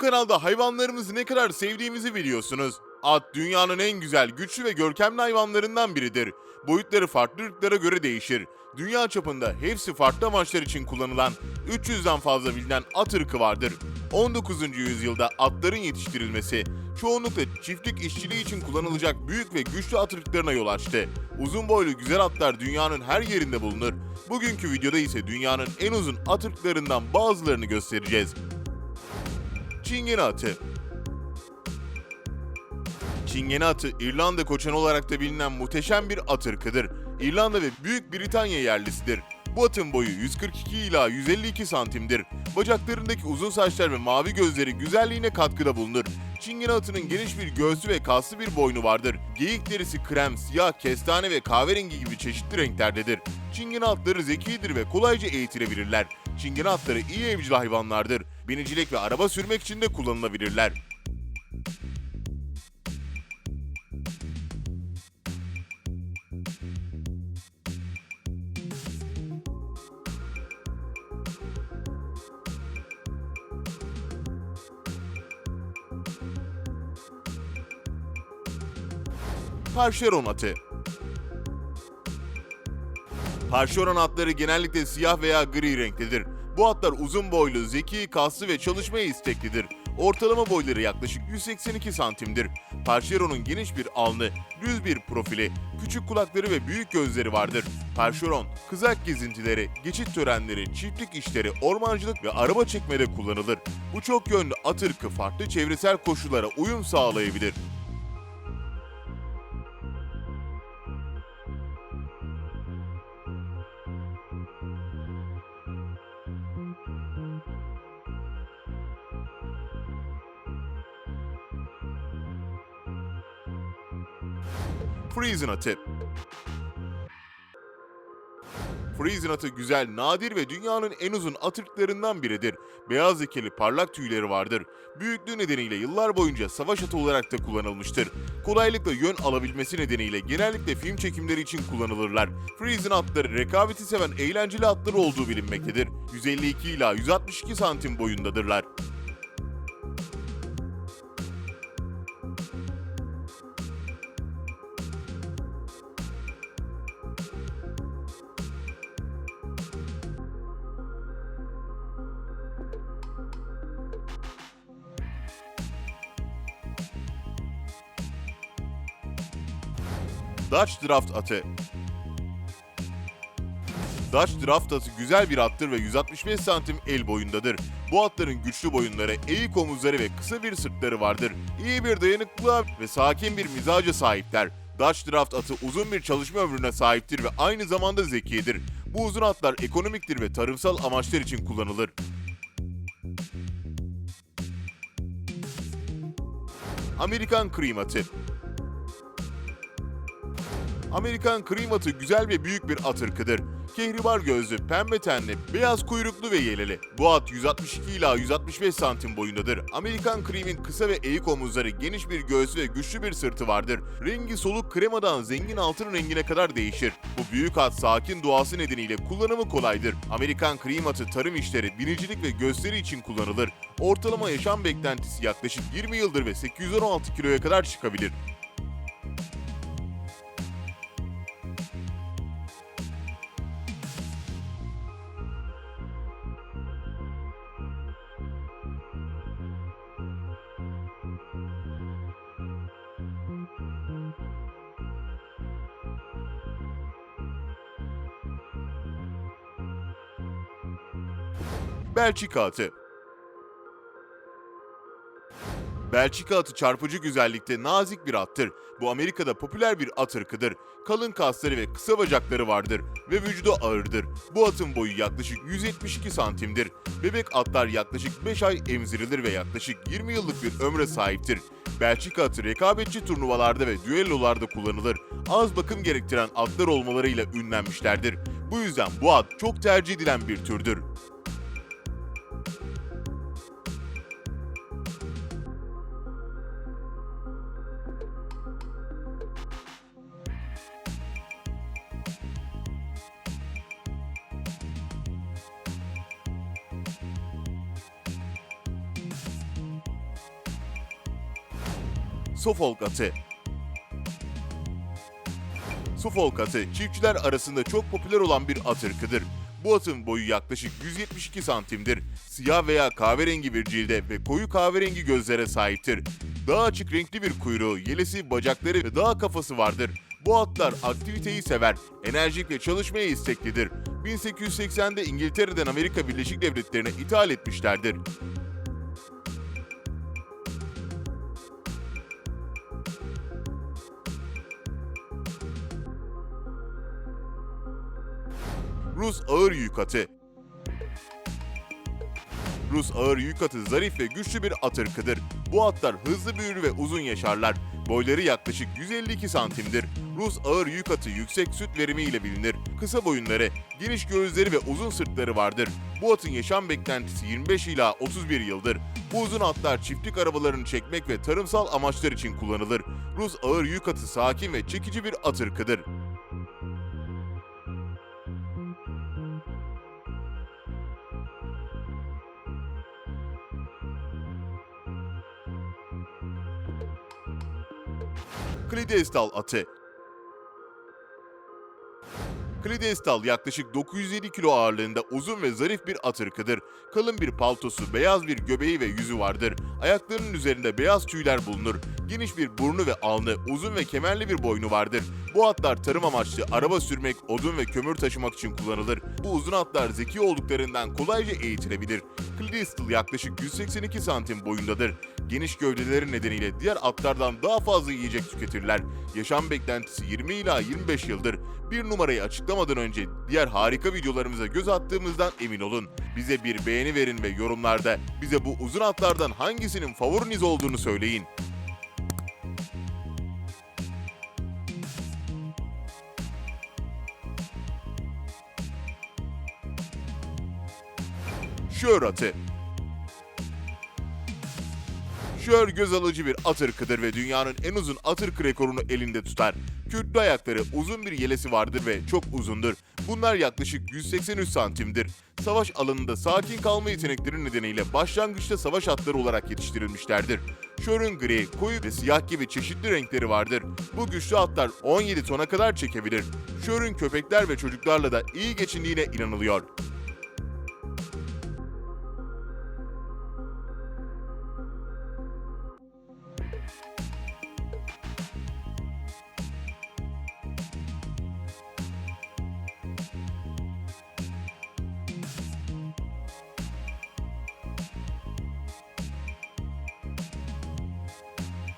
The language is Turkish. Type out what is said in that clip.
kanalda hayvanlarımızı ne kadar sevdiğimizi biliyorsunuz. At dünyanın en güzel, güçlü ve görkemli hayvanlarından biridir. Boyutları farklı ırklara göre değişir. Dünya çapında hepsi farklı amaçlar için kullanılan 300'den fazla bilinen at ırkı vardır. 19. yüzyılda atların yetiştirilmesi çoğunlukla çiftlik işçiliği için kullanılacak büyük ve güçlü at ırklarına yol açtı. Uzun boylu güzel atlar dünyanın her yerinde bulunur. Bugünkü videoda ise dünyanın en uzun at ırklarından bazılarını göstereceğiz. Çingene atı Çingene atı İrlanda koçanı olarak da bilinen muhteşem bir at ırkıdır. İrlanda ve Büyük Britanya yerlisidir. Bu atın boyu 142 ila 152 santimdir. Bacaklarındaki uzun saçlar ve mavi gözleri güzelliğine katkıda bulunur. Çingene atının geniş bir göğsü ve kaslı bir boynu vardır. Geyik derisi krem, siyah, kestane ve kahverengi gibi çeşitli renklerdedir. Çingene atları zekidir ve kolayca eğitilebilirler. Çingene atları iyi evcil hayvanlardır. Binicilik ve araba sürmek için de kullanılabilirler. Parşeron atı. Parşeron atları genellikle siyah veya gri renklidir. Bu atlar uzun boylu, zeki, kaslı ve çalışmaya isteklidir. Ortalama boyları yaklaşık 182 santimdir. Parşeron'un geniş bir alnı, düz bir profili, küçük kulakları ve büyük gözleri vardır. Parşeron, kızak gezintileri, geçit törenleri, çiftlik işleri, ormancılık ve araba çekmede kullanılır. Bu çok yönlü at ırkı farklı çevresel koşullara uyum sağlayabilir. Friesen atı. Friesen atı güzel, nadir ve dünyanın en uzun at ırklarından biridir. Beyaz lekeli parlak tüyleri vardır. Büyüklüğü nedeniyle yıllar boyunca savaş atı olarak da kullanılmıştır. Kolaylıkla yön alabilmesi nedeniyle genellikle film çekimleri için kullanılırlar. Friesen atları rekabeti seven eğlenceli atlar olduğu bilinmektedir. 152 ila 162 santim boyundadırlar. Dutch Draft atı. Dutch Draft atı güzel bir attır ve 165 santim el boyundadır. Bu atların güçlü boyunları, eğik omuzları ve kısa bir sırtları vardır. İyi bir dayanıklılığa ve sakin bir mizaca sahipler. Dutch Draft atı uzun bir çalışma ömrüne sahiptir ve aynı zamanda zekidir. Bu uzun atlar ekonomiktir ve tarımsal amaçlar için kullanılır. Amerikan Cream atı Amerikan Cream atı güzel ve büyük bir at ırkıdır. Kehribar gözlü, pembe tenli, beyaz kuyruklu ve yeleli. Bu at 162 ila 165 santim boyundadır. Amerikan Cream'in kısa ve eğik omuzları, geniş bir göğsü ve güçlü bir sırtı vardır. Rengi soluk kremadan zengin altın rengine kadar değişir. Bu büyük at sakin doğası nedeniyle kullanımı kolaydır. Amerikan Cream atı tarım işleri, binicilik ve gösteri için kullanılır. Ortalama yaşam beklentisi yaklaşık 20 yıldır ve 816 kiloya kadar çıkabilir. Belçika atı. Belçika atı çarpıcı güzellikte nazik bir attır. Bu Amerika'da popüler bir at ırkıdır. Kalın kasları ve kısa bacakları vardır ve vücudu ağırdır. Bu atın boyu yaklaşık 172 santimdir. Bebek atlar yaklaşık 5 ay emzirilir ve yaklaşık 20 yıllık bir ömre sahiptir. Belçika atı rekabetçi turnuvalarda ve düellolarda kullanılır. Az bakım gerektiren atlar olmalarıyla ünlenmişlerdir. Bu yüzden bu at çok tercih edilen bir türdür. Suffolk atı. Suffolk atı çiftçiler arasında çok popüler olan bir at ırkıdır. Bu atın boyu yaklaşık 172 santimdir. Siyah veya kahverengi bir cilde ve koyu kahverengi gözlere sahiptir. Daha açık renkli bir kuyruğu, yelesi, bacakları ve dağ kafası vardır. Bu atlar aktiviteyi sever, enerjik ve çalışmaya isteklidir. 1880'de İngiltere'den Amerika Birleşik Devletleri'ne ithal etmişlerdir. Rus ağır yük atı. Rus ağır yük atı zarif ve güçlü bir at ırkıdır. Bu atlar hızlı büyür ve uzun yaşarlar. Boyları yaklaşık 152 santimdir. Rus ağır yük atı yüksek süt verimi ile bilinir. Kısa boyunları, geniş göğüsleri ve uzun sırtları vardır. Bu atın yaşam beklentisi 25 ila 31 yıldır. Bu uzun atlar çiftlik arabalarını çekmek ve tarımsal amaçlar için kullanılır. Rus ağır yük atı sakin ve çekici bir at ırkıdır. Klidestal atı. Klidestal yaklaşık 907 kilo ağırlığında uzun ve zarif bir at ırkıdır. Kalın bir paltosu, beyaz bir göbeği ve yüzü vardır. Ayaklarının üzerinde beyaz tüyler bulunur. Geniş bir burnu ve alnı, uzun ve kemerli bir boynu vardır. Bu atlar tarım amaçlı araba sürmek, odun ve kömür taşımak için kullanılır. Bu uzun atlar zeki olduklarından kolayca eğitilebilir. Clydestal yaklaşık 182 santim boyundadır. Geniş gövdeleri nedeniyle diğer atlardan daha fazla yiyecek tüketirler. Yaşam beklentisi 20 ila 25 yıldır. Bir numarayı açıklamadan önce diğer harika videolarımıza göz attığımızdan emin olun. Bize bir beğeni verin ve yorumlarda bize bu uzun atlardan hangisinin favoriniz olduğunu söyleyin. Şör atı. Şör göz alıcı bir at ırkıdır ve dünyanın en uzun at ırkı rekorunu elinde tutar. Kürklü ayakları uzun bir yelesi vardır ve çok uzundur. Bunlar yaklaşık 183 santimdir. Savaş alanında sakin kalma yetenekleri nedeniyle başlangıçta savaş atları olarak yetiştirilmişlerdir. Şörün gri, koyu ve siyah gibi çeşitli renkleri vardır. Bu güçlü atlar 17 tona kadar çekebilir. Şörün köpekler ve çocuklarla da iyi geçindiğine inanılıyor.